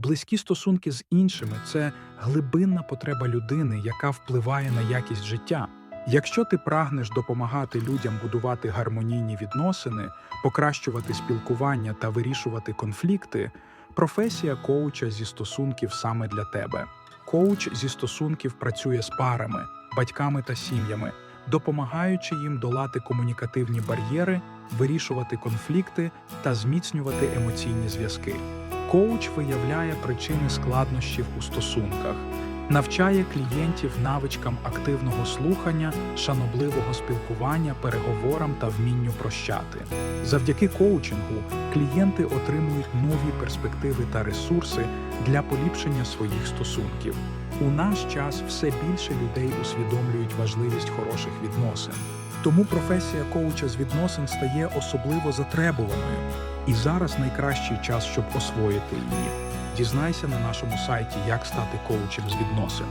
Близькі стосунки з іншими це глибинна потреба людини, яка впливає на якість життя. Якщо ти прагнеш допомагати людям будувати гармонійні відносини, покращувати спілкування та вирішувати конфлікти, професія коуча зі стосунків саме для тебе. Коуч зі стосунків працює з парами, батьками та сім'ями, допомагаючи їм долати комунікативні бар'єри, вирішувати конфлікти та зміцнювати емоційні зв'язки. Коуч виявляє причини складнощів у стосунках, навчає клієнтів навичкам активного слухання, шанобливого спілкування, переговорам та вмінню прощати. Завдяки коучингу клієнти отримують нові перспективи та ресурси для поліпшення своїх стосунків. У наш час все більше людей усвідомлюють важливість хороших відносин. Тому професія коуча з відносин стає особливо затребуваною. І зараз найкращий час, щоб освоїти її. Дізнайся на нашому сайті, як стати коучем з відносин.